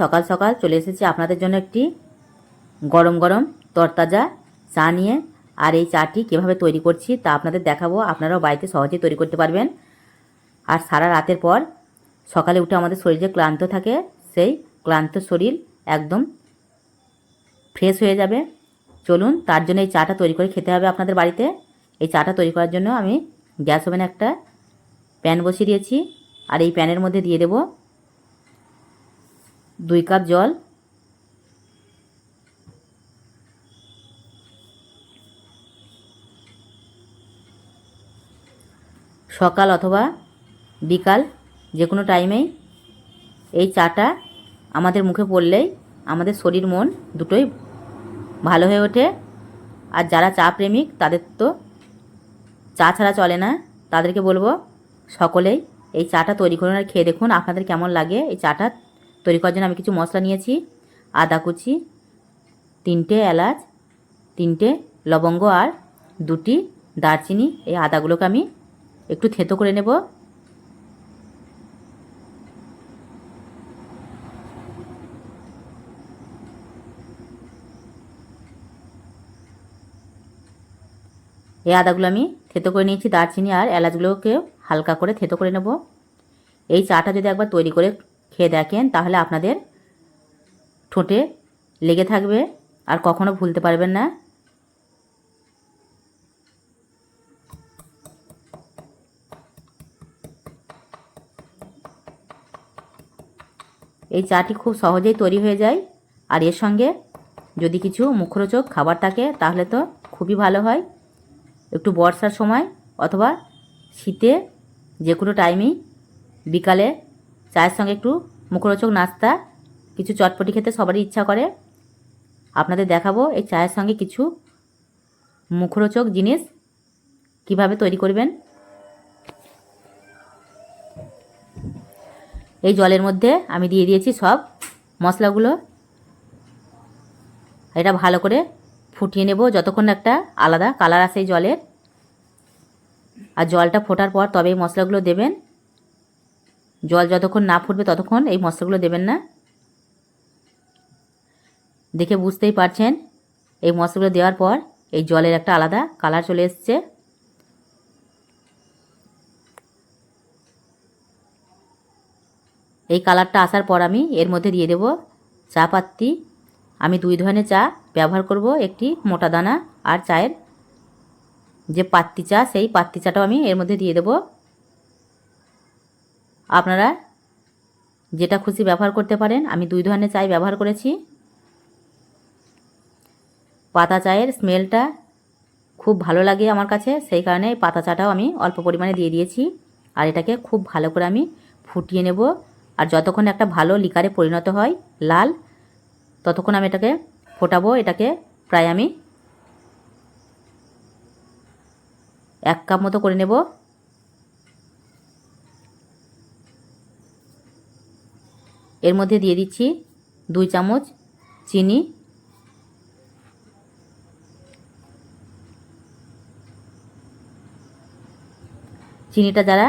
সকাল সকাল চলে এসেছি আপনাদের জন্য একটি গরম গরম তরতাজা চা নিয়ে। আর এই চাটি কীভাবে তৈরি করছি তা আপনাদের দেখাবো। আপনারাও বাড়িতে সহজেই তৈরি করতে পারবেন। আর সারা রাতের পর সকালে উঠে আমাদের শরীর যে ক্লান্ত থাকে, সেই ক্লান্ত শরীর একদম ফ্রেশ হয়ে যাবে। চলুন, তার জন্য এই চাটা তৈরি করে খেতে হবে আপনাদের বাড়িতে। এই চাটা তৈরি করার জন্য আমি গ্যাস ওভেনে একটা প্যান বসিয়ে দিয়েছি। আর এই প্যানের মধ্যে দিয়ে দেব দুই কাপ জল। সকাল অথবা বিকাল যে কোনো টাইমেই এই চাটা আমাদের মুখে পড়লেই আমাদের শরীর, মন দুটোই ভালো হয়ে ওঠে। আর যারা চা প্রেমিক, তাদের তো চা ছাড়া চলে না। তাদেরকে বলব, সকলেই এই চাটা তৈরি করুন আর খেয়ে দেখুন, আপনাদের কেমন লাগে এই চাটা তৈরি করার জন্য আমি কিছু মশলা নিয়েছি, আদা কুচি, তিনটে এলাচ, তিনটে লবঙ্গ আর দুটি দারচিনি। এই আদাগুলোকে আমি একটু থেতো করে নেব। এই আদাগুলো আমি থেতো করে নিয়েছি, দারচিনি আর এলাচগুলোকে হালকা করে থেতো করে নেব। এই চাটা যদি একবার তৈরি করে খেয়ে দেখেন, তাহলে আপনাদের ঠোঁটে লেগে থাকবে আর কখনো ভুলতে পারবেন না। এই চাটি খুব সহজেই তৈরি হয়ে যায়। আর এর সঙ্গে যদি কিছু মুখরোচক খাবার থাকে, তাহলে তো খুবই ভালো হয়। একটু বর্ষার সময় অথবা শীতে যে কোনো টাইমেই বিকালে চায়ের সঙ্গে একটু মুখরোচক নাস্তা, কিছু চটপটি খেতে সবারই ইচ্ছা করে। আপনাদের দেখাবো এই চায়ের সঙ্গে কিছু মুখরোচক জিনিস কীভাবে তৈরি করবেন। এই জলের মধ্যে আমি দিয়ে দিয়েছি সব মশলাগুলো। এটা ভালো করে ফুটিয়ে নেব যতক্ষণ একটা আলাদা কালার আসে জলের। আর জলটা ফোটার পর তবে এই মশলাগুলো দেবেন। জল যতক্ষণ না ফুটবে ততক্ষণ এই মশলাগুলো দেবেন না। দেখে বুঝতেই পারছেন, এই মশলাগুলো দেওয়ার পর এই জলের একটা আলাদা কালার চলে এসছে। এই কালারটা আসার পর আমি এর মধ্যে দিয়ে দেব চা পাত্তি। আমি দুই ধরনের চা ব্যবহার করব, একটি মোটা দানা আর চায়ের। যে পাত্তি চা, সেই পাত্তি চাটাও আমি এর মধ্যে দিয়ে দেব। আপনারা যেটা খুশি ব্যবহার করতে পারেন, আমি দুই ধরনের চাই ব্যবহার করেছি। পাতা চায়ের স্মেলটা খুব ভালো লাগে আমার কাছে, সেই কারণে পাতা চাটাও আমি অল্প পরিমাণে দিয়ে দিয়েছি। আর এটাকে খুব ভালো করে আমি ফুটিয়ে নেব। আর যতক্ষণ একটা ভালো লিকারে পরিণত হয়, লাল, ততক্ষণ আমি এটাকে ফোটাবো। এটাকে প্রায় আমি এক কাপ মতো করে নেব। এর মধ্যে দিয়ে দিচ্ছি দুই চামচ চিনি। চিনিটা যারা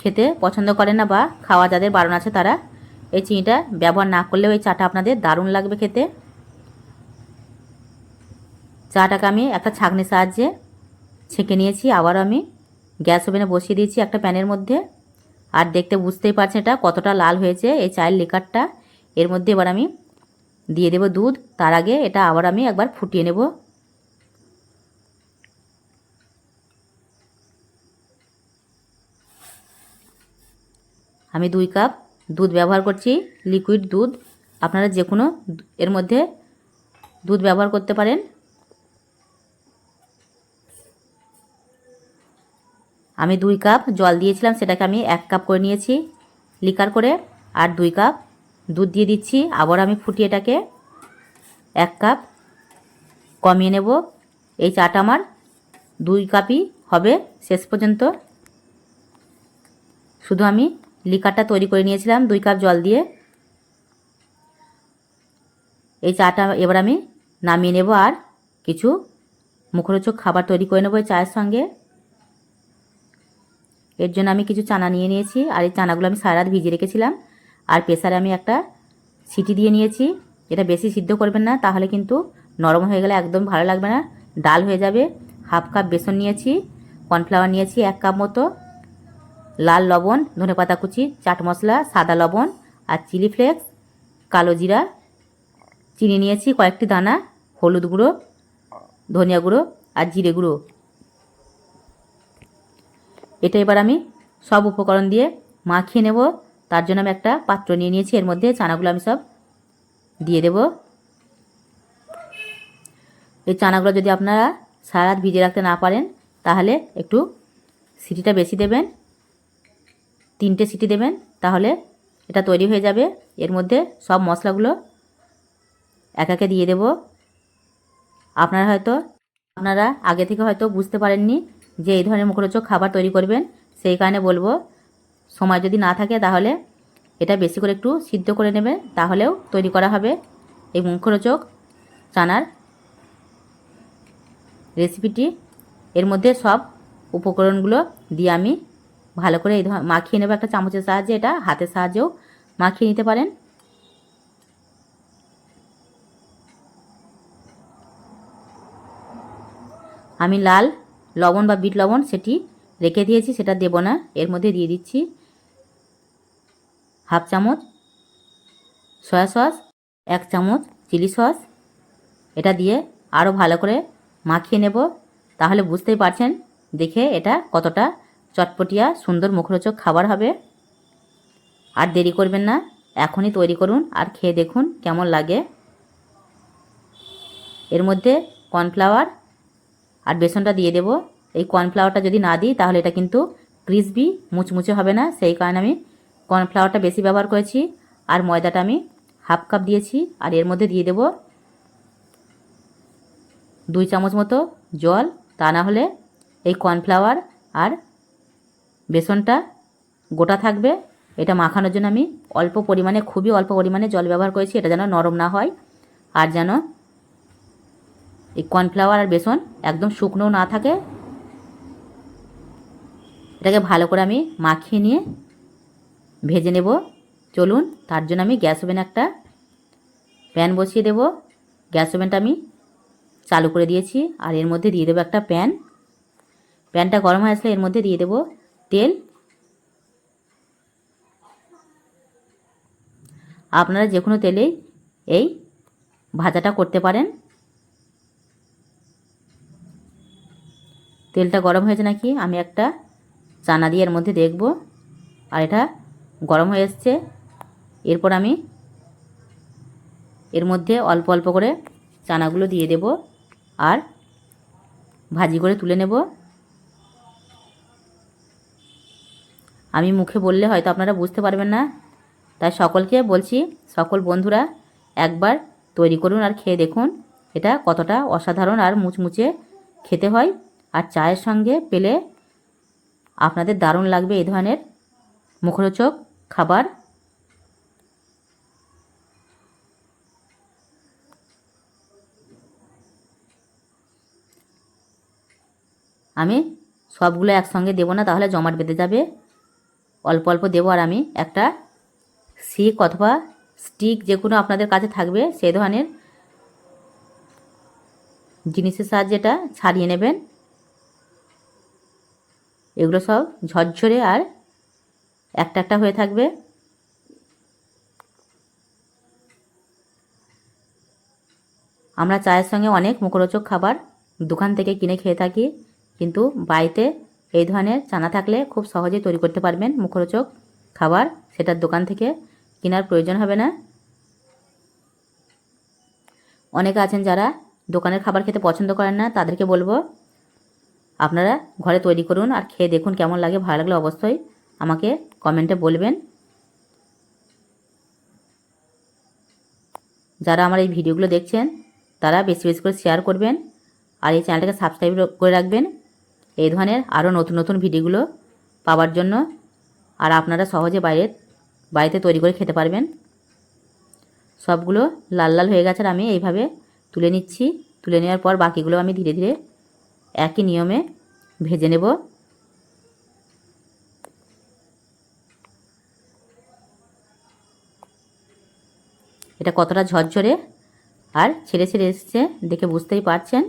খেতে পছন্দ করে না বা খাওয়া যাদের বারণ আছে তারা এই চিনিটা ব্যবহার না করলেও এই চাটা আপনাদের দারুণ লাগবে খেতে। চাটাকে আমি একটা ছাঁকনির সাহায্যে ছেঁকে নিয়েছি, আবারও আমি গ্যাস ওভেনে বসিয়ে দিয়েছি একটা প্যানের মধ্যে। আর দেখতে বুঝতেই পারছেন এটা কতটা লাল হয়েছে এই চায়ের লিকারটা এর মধ্যে এবার আমি দিয়ে দেব দুধ। তার আগে এটা আবার আমি একবার ফুটিয়ে নেব। আমি দুই কাপ দুধ ব্যবহার করছি লিকুইড দুধ। আপনারা যে কোনো এর মধ্যে দুধ ব্যবহার করতে পারেন। আমি দুই কাপ জল দিয়েছিলাম, সেটাকে আমি এক কাপ করে নিয়েছি লিকার করে, আর দুই কাপ দুধ দিয়ে দিচ্ছি। আবার আমি ফুটিয়ে এটাকে এক কাপ কমিয়ে নেব। এই চাটা আমার দুই কাপই হবে শেষ পর্যন্ত। শুধু আমি লিকারটা তৈরি করে নিয়েছিলাম, দুই কাপ জল দিয়ে। এই চাটা এবার আমি নামিয়ে নেব, আর কিছু মুখরোচক খাবার তৈরি করে নেব এই চায়ের সঙ্গে। এর জন্য আমি কিছু চানা নিয়ে নিয়েছি, আর এই চানাগুলো আমি সারা রাত ভিজিয়ে রেখেছিলাম। আর প্রেসারে আমি একটা সিটি দিয়ে নিয়েছি। এটা বেশি সিদ্ধ করবেন না, তাহলে কিন্তু নরম হয়ে গেলে একদম ভালো লাগবে না, ডাল হয়ে যাবে। হাফ কাপ বেসন নিয়েছি, কর্নফ্লাওয়ার নিয়েছি এক কাপ মতো, লাল লবণ, ধনে পাতা কুচি, চাট মশলা, সাদা লবণ, আর চিলি ফ্লেক্স, কালো জিরা, চিনি নিয়েছি, কয়েকটি দানা, হলুদ গুঁড়ো, ধনিয়া গুঁড়ো, আর জিরে গুঁড়ো। এটা এবার আমি সব উপকরণ দিয়ে মাখিয়ে নেব। তার জন্য আমি একটা পাত্র নিয়ে নিয়েছি। এর মধ্যে চানাগুলো আমি সব দিয়ে দেব। এই চানাগুলো যদি আপনারা সারা রাত ভিজে রাখতে না পারেন, তাহলে একটু সিটিটা বেশি দেবেন। তিনটে সিটি দেবেন, তাহলে এটা তৈরি হয়ে যাবে। এর মধ্যে সব মশলাগুলো এক একে দিয়ে দেব। আপনারা হয়তো, আপনারা আগে থেকে হয়তো বুঝতে পারেননি যে এই ধরনের মুখরোচক খাবার তৈরি করবেন, সেই কারণে বলব, সময় যদি না থাকে তাহলে এটা বেশি করে একটু সিদ্ধ করে নেবেন তাহলেও তৈরি করা হবে এই মুখরোচক চানার রেসিপিটি। এর মধ্যে সব উপকরণগুলো দিয়ে আমি ভালো করে এই মাখিয়ে নেব একটা চামচের সাহায্যে, এটা হাতের সাহায্যেও মাখিয়ে নিতে পারেন। আমি লাল লবণ বা বিট লবণ সেটি রেখে দিয়েছি, সেটা দেব না। এর মধ্যে দিয়ে দিচ্ছি হাফ চামচ সয়া সস, এক চামচ চিলি সস। এটা দিয়ে আরও ভালো করে মাখিয়ে নেব। তাহলে বুঝতেই পারছেন, দেখে এটা কতটা চটপটিয়া সুন্দর মুখরোচক খাবার হবে। আর দেরি করবেন না, এখনই তৈরি করুন আর খেয়ে দেখুন কেমন লাগে। এর মধ্যে কর্নফ্লাওয়ার আর বেসনটা দিয়ে দেব। এই কর্নফ্লাওয়ারটা যদি না দিই, তাহলে এটা কিন্তু ক্রিসপি, মুচমুচে হবে না। সেই কারণে আমি কর্নফ্লাওয়ারটা বেশি ব্যবহার করেছি। আর ময়দাটা আমি হাফ কাপ দিয়েছি। আর এর মধ্যে দিয়ে দেব দুই চামচ মতো জল। তা না হলে এই কর্নফ্লাওয়ার আর বেসনটা গোটা থাকবে। এটা মাখানোর জন্য আমি অল্প পরিমাণে, খুবই অল্প পরিমাণে জল ব্যবহার করেছি। এটা যেন নরম না হয়। আর যেন এই কর্নফ্লাওয়ার আর বেসন একদম শুকনো না থাকে। এটাকে ভালো করে আমি মাখিয়ে নিয়ে ভেজে নেব। চলুন, তার জন্য আমি গ্যাস ওভেন একটা প্যান বসিয়ে দেব। গ্যাস ওভেনটা আমি চালু করে দিয়েছি আর এর মধ্যে দিয়ে দেবো একটা প্যান। প্যানটা গরম হয়ে আসলে এর মধ্যে দিয়ে দেবো তেল। আপনারা যে কোনো তেলেই এই ভাজাটা করতে পারেন। তেলটা গরম হয়েছে নাকি? আমি একটা চানা দিয়ে এর মধ্যে দেখব। আর এটা গরম হয়ে এসছে। এরপর আমি এর মধ্যে অল্প অল্প করে চানাগুলো দিয়ে দেব আর ভাজি করে তুলে নেব। আমি মুখে বললে হয়তো আপনারা বুঝতে পারবেন না। তাই সকলকে বলছি, সকল বন্ধুরা, একবার তৈরি করুন আর খেয়ে দেখুন। এটা কতটা অসাধারণ আর মুচমুচে খেতে হয়। আর চায়ের সঙ্গে পেলে আপনাদের দারুণ লাগবে এই ধরনের মুখরোচক খাবার। আমি সবগুলো একসঙ্গে দেবো না, তাহলে জমাট বেঁধে যাবে। অল্প অল্প দেবো, আর আমি একটা শিক অথবা স্টিক যে কোনো আপনাদের কাছে থাকবে, সেই ধরনের জিনিসের সাহায্যে এটা ছাড়িয়ে নেবেন। এগুলো সব ঝরঝরে আর একটা একটা হয়ে থাকবে। আমরা চায়ের সঙ্গে অনেক মুখরোচক খাবার দোকান থেকে কিনে খেয়ে থাকি, কিন্তু বাড়িতে এই ধরনের চানা থাকলে খুব সহজে তৈরি করতে পারবেন মুখরোচক খাবার। সেটার দোকান থেকে কেনার প্রয়োজন হবে না। অনেকে আছেন যারা দোকানের খাবার খেতে পছন্দ করেন না, তাদেরকে বলব আপনারা ঘরে তৈরি করুন আর খেয়ে দেখুন কেমন লাগে, ভালো লাগলে অবশ্যই আমাকে কমেন্টে বলবেন। যারা আমার এই ভিডিওগুলো দেখছেন, তারা বেশি বেশি করে শেয়ার করবেন আর এই চ্যানেলটাকে সাবস্ক্রাইব করে রাখবেন। এই ধরনের আরও নতুন নতুন ভিডিওগুলো পাওয়ার জন্য আর আপনারা সহজে বাইরে, বাড়িতে তৈরি করে খেতে পারবেন। সবগুলো লাল লাল হয়ে গেছে আর আমি এইভাবে তুলে নিচ্ছি। তুলে নেওয়ার পর বাকিগুলো আমি ধীরে ধীরে একই নিয়মে ভেজে নেব। এটা কতটা ঝরঝরে আর ছেড়ে ছেড়ে এসছে দেখে বুঝতেই পারছেন।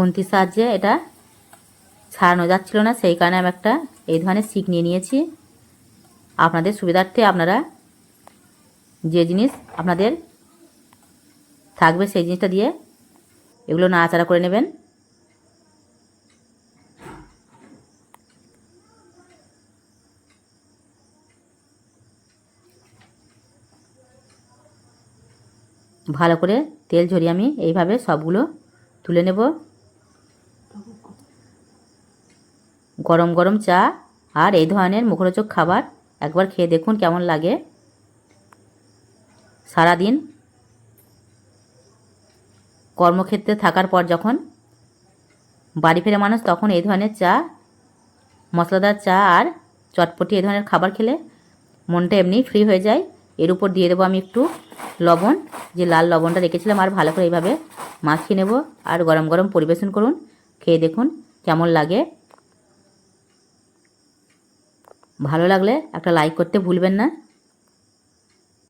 খুন্তির সাহায্যে এটা ছাড়ানো যাচ্ছিল না, সেই কারণে আমি একটা এই ধরনের শিক নিয়ে নিয়েছি। আপনাদের সুবিধার্থে আপনারা যে জিনিস আপনাদের থাকবে সেই জিনিসটা দিয়ে এগুলো নাড়াচাড়া করে নেবেন। ভালো করে তেল ঝরিয়ে আমি এইভাবে সবগুলো তুলে নেব। গরম গরম চা আর এই ধরনের মুখরোচক খাবার একবার খেয়ে দেখুন কেমন লাগে। সারাদিন কর্মক্ষেত্রে থাকার পর যখন বাড়ি ফেরে মানুষ, তখন এই ধরনের চা, মশলাদার চা আর চটপটি এই ধরনের খাবার খেলে মনটা এমনি ফ্রি হয়ে যায়। এর উপর দিয়ে দেবো আমি একটু লবণ, যে লাল লবণটা রেখেছিলাম আর ভালো করে এইভাবে মাখিয়ে নেব। আর গরম গরম পরিবেশন করুন, খেয়ে দেখুন কেমন লাগে। ভালো লাগলে একটা লাইক করতে ভুলবেন না।